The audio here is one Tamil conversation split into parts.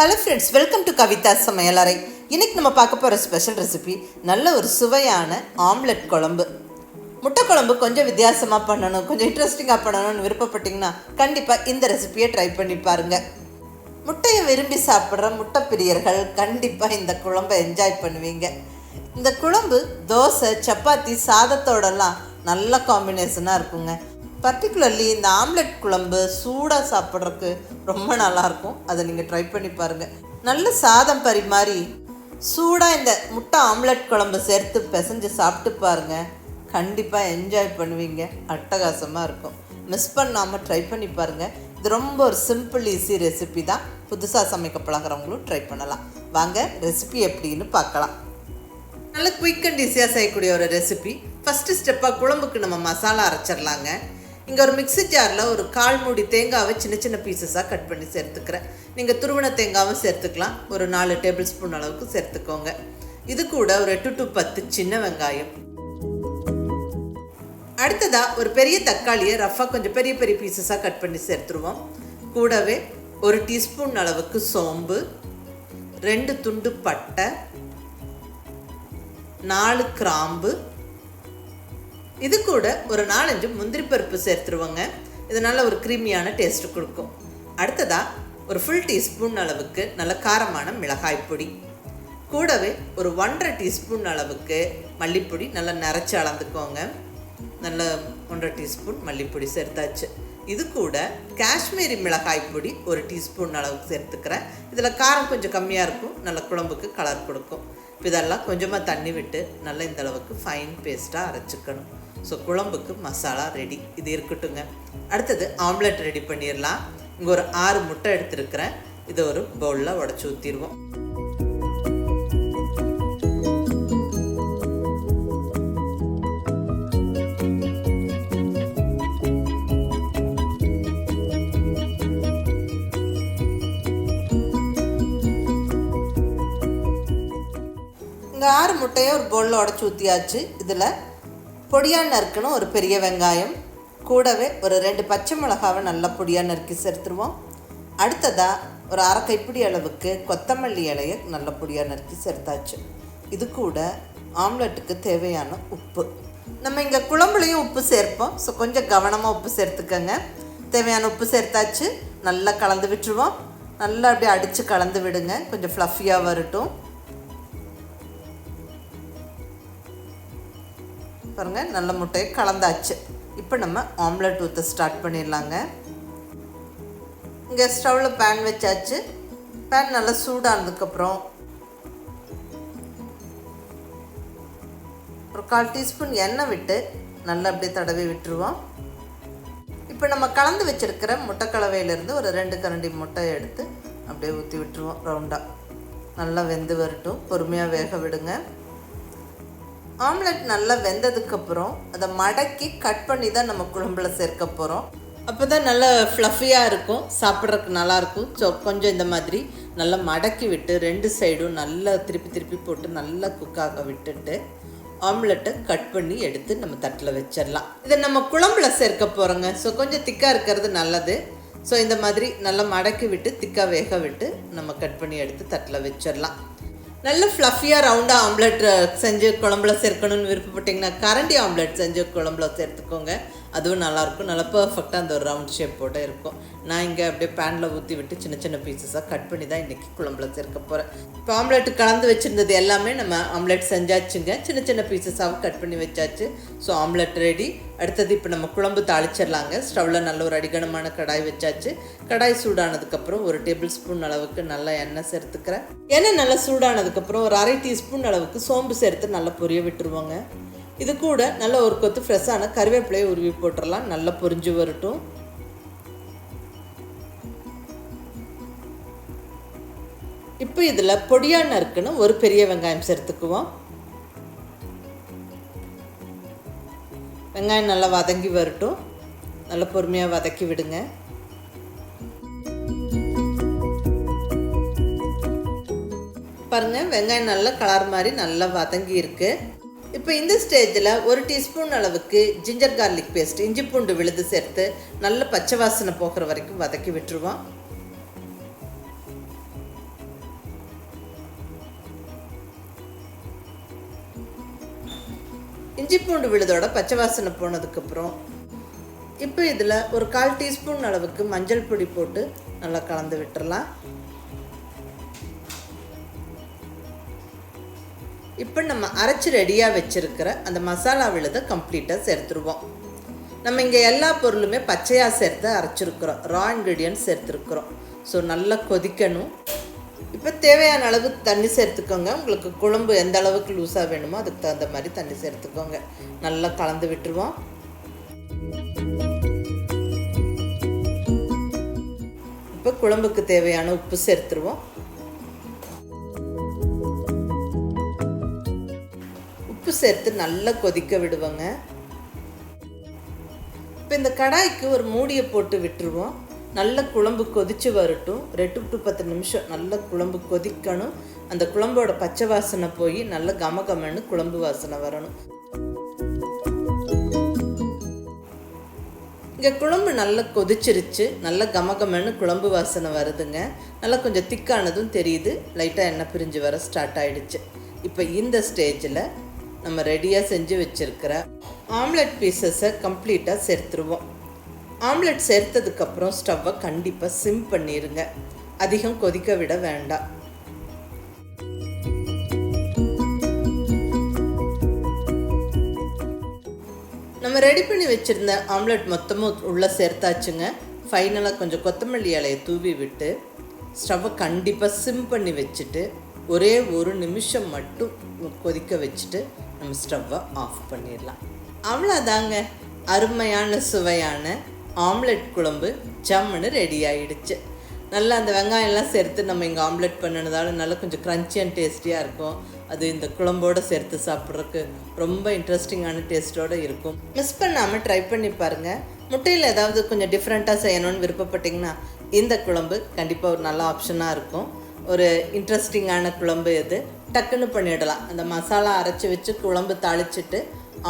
Hello friends welcome to Kavitha சமையலறை இன்னைக்கு நம்ம பார்க்க போகிற ஸ்பெஷல் ரெசிபி நல்ல ஒரு சுவையான ஆம்லெட் குழம்பு. முட்டை குழம்பு கொஞ்சம் வித்தியாசமாக பண்ணணும் கொஞ்சம் இன்ட்ரெஸ்டிங்காக பண்ணணும்னு விருப்பப்பட்டீங்கன்னா கண்டிப்பாக இந்த ரெசிபியை ட்ரை பண்ணி பாருங்கள் முட்டையை விரும்பி சாப்பிட்ற முட்டை பிரியர்கள் கண்டிப்பாக இந்த குழம்பை என்ஜாய் பண்ணுவீங்க. இந்த குழம்பு தோசை சப்பாத்தி சாதத்தோடலாம் நல்ல காம்பினேஷனாக இருக்குங்க. பர்டிகுலர்லி இந்த ஆம்லெட் குழம்பு சூடாக சாப்பிட்றதுக்கு ரொம்ப நல்லாயிருக்கும். அதை நீங்கள் ட்ரை பண்ணி பாருங்கள் நல்ல சாதம் பரிமாறி சூடாக இந்த முட்டை ஆம்லெட் குழம்பு சேர்த்து பிசைஞ்சு சாப்பிட்டு பாருங்கள் கண்டிப்பாக என்ஜாய் பண்ணுவீங்க. அட்டகாசமாக இருக்கும். மிஸ் பண்ணாமல் ட்ரை பண்ணி பாருங்கள் இது ரொம்ப ஒரு சிம்பிள் ஈஸி ரெசிபி தான். புதுசாக சமைக்க பழகிறவங்களும் ட்ரை பண்ணலாம். வாங்க ரெசிபி எப்படின்னு பார்க்கலாம். நல்ல குயிக் அண்ட் ஈஸியாக செய்யக்கூடிய ஒரு ரெசிபி ஃபஸ்ட்டு ஸ்டெப்பாக குழம்புக்கு நம்ம மசாலா அரைச்சிடலாங்க. இங்கே ஒரு மிக்ஸி ஜாரில் ஒரு கால் மூடி தேங்காவை சின்ன சின்ன பீசஸாக கட் பண்ணி சேர்த்துக்கிறேன். நீங்கள் துருவன தேங்காவும் சேர்த்துக்கலாம். ஒரு நாலு டேபிள் ஸ்பூன் அளவுக்கு சேர்த்துக்கோங்க. இது கூட ஒரு எட்டு டு பத்து சின்ன வெங்காயம். அடுத்ததாக ஒரு பெரிய தக்காளியை ரஃபாக கொஞ்சம் பெரிய பெரிய பீசஸாக கட் பண்ணி சேர்த்துருவோம். கூடவே ஒரு டீஸ்பூன் அளவுக்கு சோம்பு ரெண்டு துண்டு பட்டை நாலு கிராம்பு இது கூட ஒரு நாலஞ்சு முந்திரி பருப்பு சேர்த்துருவோங்க. இதனால் ஒரு க்ரீமியான டேஸ்ட்டு கொடுக்கும். அடுத்ததாக ஒரு ஃபுல் டீஸ்பூன் அளவுக்கு நல்ல காரமான மிளகாய் பொடி. கூடவே ஒரு ஒன்றரை டீஸ்பூன் அளவுக்கு மல்லிப்பொடி நல்லா நிறச்சி அளந்துக்கோங்க. நல்ல ஒன்றரை டீஸ்பூன் மல்லிப்பொடி சேர்த்தாச்சு. இது கூட காஷ்மீரி மிளகாய் பொடி ஒரு டீஸ்பூன் அளவுக்கு சேர்த்துக்கிறேன். இதில் காரம் கொஞ்சம் கம்மியாக இருக்கும். நல்ல குழம்புக்கு கலர் கொடுக்கும். இதெல்லாம் கொஞ்சமாக தண்ணி விட்டு நல்லா இந்த அளவுக்கு ஃபைன் பேஸ்ட்டாக அரைச்சிக்கணும். ஸோ குழம்புக்கு மசாலா ரெடி இது இருக்கட்டுங்க அடுத்தது ஆம்லெட் ரெடி பண்ணிடலாம் இங்கே ஒரு ஆறு முட்டை எடுத்துருக்கிறேன். இதை ஒரு பவுலில் உடச்சி ஊற்றிடுவோம் இங்கே ஆறு முட்டையை ஒரு பவுலில் உடச்சி ஊற்றியாச்சு இதில் பொடியாக நறுக்கணும் ஒரு பெரிய வெங்காயம். கூடவே ஒரு ரெண்டு பச்சை மிளகாவை நல்லா பொடியாக நறுக்கி சேர்த்துருவோம். அடுத்ததாக ஒரு அரை கைப்பிடி அளவுக்கு கொத்தமல்லி இலையை நல்ல பொடியாக நறுக்கி சேர்த்தாச்சு. இது கூட ஆம்லெட்டுக்கு தேவையான உப்பு. நம்ம இங்கே குழம்புலையும் உப்பு சேர்ப்போம். ஸோ கொஞ்சம் கவனமாக உப்பு சேர்த்துக்கோங்க. தேவையான உப்பு சேர்த்தாச்சு. நல்லா கலந்து விட்டுருவோம். நல்லா அப்படியே அடித்து கலந்து விடுங்க. கொஞ்சம் ஃப்ளஃபியாக வரட்டும். பாருங்கள் நல்ல முட்டையை கலந்தாச்சு. இப்போ நம்ம ஆம்லெட் ஊற்ற ஸ்டார்ட் பண்ணிடலாங்க. இங்கே ஸ்டவ்வில் பேன் வச்சாச்சு. பேன் நல்லா சூடானதுக்கப்புறம் ஒரு கால் டீஸ்பூன் எண்ணெய் விட்டு நல்லா அப்படியே தடவி விட்டுருவோம். இப்போ நம்ம கலந்து வச்சுருக்கிற முட்டைக்கலவையிலேருந்து ஒரு ரெண்டு கரண்டி முட்டை எடுத்து அப்படியே ஊற்றி விட்டுருவோம் ரவுண்டாக நல்லா வெந்து வரட்டும். பொறுமையாக வேக விடுங்க. ஆம்லெட் நல்லா வெந்ததுக்கப்புறம் அதை மடக்கி கட் பண்ணி தான் நம்ம குழம்புல சேர்க்க போகிறோம் அப்போ தான் நல்லா ஃப்ளஃபியாக இருக்கும். சாப்பிட்றதுக்கு நல்லாயிருக்கும். ஸோ கொஞ்சம் இந்த மாதிரி நல்லா மடக்கி விட்டு ரெண்டு சைடும் நல்லா திருப்பி திருப்பி போட்டு நல்லா குக்காக விட்டுட்டு ஆம்லெட்டை கட் பண்ணி எடுத்து நம்ம தட்டில் வச்சிடலாம். இதை நம்ம குழம்புல சேர்க்க போகிறோங்க ஸோ கொஞ்சம் திக்காக இருக்கிறது நல்லது. ஸோ இந்த மாதிரி நல்லா மடக்கி விட்டு திக்காக வேக விட்டு நம்ம கட் பண்ணி எடுத்து தட்டில் வச்சிடலாம். நல்ல ஃப்ளஃபியாக ரவுண்டாக ஆம்லெட் செஞ்சு குழம்புல சேர்க்கணும்னு விருப்பப்பட்டிங்கன்னா கரண்டி ஆம்லெட் செஞ்சு குழம்புல சேர்த்துக்கோங்க. அதுவும் நல்லாயிருக்கும். நல்லா பர்ஃபெக்டாக அந்த ஒரு ரவுண்ட் ஷேப்போடு இருக்கும். நான் இங்கே அப்படியே பேனில் ஊற்றி விட்டு சின்ன சின்ன பீசஸாக கட் பண்ணி தான் இன்றைக்கி குழம்புல சேர்க்க போகிறேன் இப்போ ஆம்லெட் கலந்து வச்சுருந்தது எல்லாமே நம்ம ஆம்லெட் செஞ்சாச்சுங்க. சின்ன சின்ன பீசஸாக கட் பண்ணி வச்சாச்சு. ஸோ ஆம்லெட் ரெடி அடுத்தது இப்போ நம்ம குழம்பு தாளிச்சிடலாங்க. ஸ்டவ்வில் நல்ல ஒரு அடிகனமான கடாய் வச்சாச்சு. கடாய் சூடானதுக்கப்புறம் ஒரு டேபிள் ஸ்பூன் அளவுக்கு நல்லா எண்ணெய் சேர்த்துக்கிறேன். எண்ணெய் நல்லா சூடானதுக்கப்புறம் ஒரு அரை டீஸ்பூன் அளவுக்கு சோம்பு சேர்த்து நல்லா பொரிய விட்டுருவோங்க. இது கூட நல்ல ஒரு கொத்து ஃப்ரெஷ்ஷான கருவேப்பிலையை உருவி போட்டுடலாம் நல்லா பொரிஞ்சு வரட்டும். இப்போ இதில் பொடியாக நறுக்குன்னு ஒரு பெரிய வெங்காயம் சேர்த்துக்குவோம். வெங்காயம் நல்லா வதங்கி வரட்டும். நல்லா பொறுமையாக வதக்கி விடுங்க. பாருங்கள் வெங்காயம் நல்லா கலர் மாதிரி நல்லா வதங்கி இருக்குது இப்போ இந்த ஸ்டேஜில் ஒரு டீஸ்பூன் அளவுக்கு ஜிஞ்சர் கார்லிக் பேஸ்ட் இஞ்சி பூண்டு விழுது சேர்த்து நல்ல பச்சை வாசனை போகிற வரைக்கும் வதக்கி விட்டுருவோம். இஞ்சி பூண்டு விழுதோட பச்சை வாசனை போனதுக்கப்புறம் இப்போ இதில் ஒரு கால் டீஸ்பூன் அளவுக்கு மஞ்சள் பொடி போட்டு நல்லா கலந்து விட்டுறலாம். இப்போ நம்ம அரைச்சி ரெடியாக வச்சுருக்கிற அந்த மசாலா விழுதை கம்ப்ளீட்டாக சேர்த்துருவோம். நம்ம இங்கே எல்லா பொருளுமே பச்சையாக சேர்த்து அரைச்சிருக்கிறோம். ரா இன்க்ரீடியன்ட் சேர்த்துருக்குறோம். ஸோ நல்லா கொதிக்கணும். இப்போ தேவையான அளவு தண்ணி சேர்த்துக்கோங்க. உங்களுக்கு குழம்பு எந்த அளவுக்கு லூஸாக வேணுமோ அதுக்கு தகுந்த மாதிரி தண்ணி சேர்த்துக்கோங்க. நல்லா கலந்து விட்டுருவோம். இப்போ குழம்புக்கு தேவையான உப்பு சேர்த்துருவோம். சேர்த்து நல்லா கொதிக்க விடுவோங்க. இப்போ இந்த கடாய்க்கு ஒரு மூடியை போட்டு விட்டுருவோம். நல்ல குழம்பு கொதிச்சு வரட்டும். ரெண்டு டு பத்து நிமிஷம் நல்ல குழம்பு கொதிக்கணும். அந்த குழம்போட பச்சை வாசனை போய் நல்ல கம கமன்னு குழம்பு வாசனை வரணும். இங்கே குழம்பு நல்லா கொதிச்சிருச்சு. நல்லா கமகமன்னு குழம்பு வாசனை வருதுங்க. நல்லா கொஞ்சம் திக்கானதும் தெரியுது. லைட்டாக எண்ணெய் பிரிஞ்சு வர ஸ்டார்ட் ஆகிடுச்சு இப்போ இந்த ஸ்டேஜில் நம்ம ரெடியாக செஞ்சு வச்சுருக்கிற ஆம்லெட் பீசஸை கம்ப்ளீட்டாக சேர்த்துருவோம். ஆம்லெட் சேர்த்ததுக்கப்புறம் ஸ்டவ்வை கண்டிப்பாக சிம் பண்ணிடுங்க அதிகம் கொதிக்க விட வேண்டாம். நம்ம ரெடி பண்ணி வச்சுருந்த ஆம்லெட் மொத்தமும் உள்ளே சேர்த்தாச்சுங்க. ஃபைனலாக கொஞ்சம் கொத்தமல்லி இலையை தூவி விட்டு ஸ்டவ்வை கண்டிப்பாக சிம் பண்ணி வச்சுட்டு ஒரே ஒரு நிமிஷம் மட்டும் கொதிக்க வச்சுட்டு நம்ம ஸ்டவ்வை ஆஃப் பண்ணிடலாம். அவ்வளோதாங்க அருமையான சுவையான ஆம்லெட் குழம்பு ஜம்முன்னு ரெடி ஆயிடுச்சு. நல்லா அந்த வெங்காயம்லாம் சேர்த்து நம்ம இங்கே ஆம்லெட் பண்ணினதால நல்லா கொஞ்சம் க்ரன்ச்சி அண்ட் டேஸ்டியாக இருக்கும். அது இந்த குழம்போடு சேர்த்து சாப்பிட்றதுக்கு ரொம்ப இன்ட்ரெஸ்டிங்கான டேஸ்ட்டோடு இருக்கும். மிஸ் பண்ணாமல் ட்ரை பண்ணி பாருங்கள் முட்டையில் ஏதாவது கொஞ்சம் டிஃப்ரெண்ட்டாக செய்யணும்னு விருப்பப்பட்டிங்கன்னா இந்த குழம்பு கண்டிப்பாக ஒரு நல்ல ஆப்ஷனாக இருக்கும். ஒரு இன்ட்ரெஸ்டிங்கான குழம்பு இது டக்குன்னு பண்ணிடலாம். அந்த மசாலா அரைச்சி வச்சு குழம்பு தாளிச்சிட்டு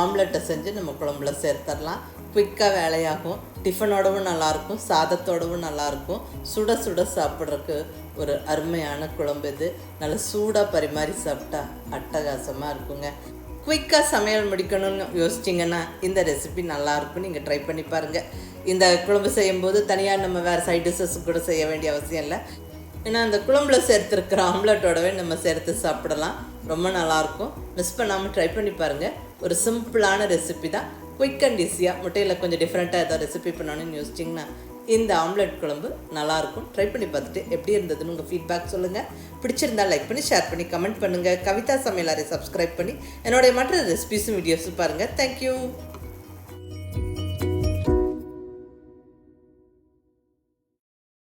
ஆம்லெட்டை செஞ்சு நம்ம குழம்புல சேர்த்துடலாம் குயிக்காக வேலையாகும். டிஃபனோடவும் நல்லாயிருக்கும் சாதத்தோடவும் நல்லாயிருக்கும் சுட சுட சாப்பிட்றதுக்கு ஒரு அருமையான குழம்பு இது. நல்லா சூடாக பரிமாறி சாப்பிட்டா அட்டகாசமாக இருக்குங்க. குயிக்காக சமையல் முடிக்கணும்னு யோசிச்சிங்கன்னா இந்த ரெசிபி நல்லாயிருக்கும் நீங்கள் ட்ரை பண்ணி பாருங்கள் இந்த குழம்பு செய்யும்போது தனியாக நம்ம வேறு சைட் டிஷ்ஷஸ் கூட செய்ய வேண்டிய அவசியம் இல்லை. ஏன்னா அந்த குழம்புல சேர்த்துருக்கிற ஆம்லெட்டோடவே நம்ம சேர்த்து சாப்பிடலாம். ரொம்ப நல்லாயிருக்கும். மிஸ் பண்ணாமல் ட்ரை பண்ணி பாருங்கள் ஒரு சிம்பிளான ரெசிபி தான். குயிக் அண்ட் ஈஸியாக முட்டையில் கொஞ்சம் டிஃப்ரெண்ட்டாக ஏதாவது ரெசிபி பண்ணணும்னு யோசிச்சிங்கன்னா இந்த ஆம்லெட் குழம்பு நல்லாயிருக்கும். ட்ரை பண்ணி பார்த்துட்டு எப்படி இருந்ததுன்னு உங்கள் ஃபீட்பேக் சொல்லுங்கள் பிடிச்சிருந்தா லைக் பண்ணி ஷேர் பண்ணி கமெண்ட் பண்ணுங்கள் கவிதா சமையலாரை சப்ஸ்கிரைப் பண்ணி என்னுடைய மற்ற ரெசிபிஸும் வீடியோஸும் பாருங்கள் தேங்க்யூ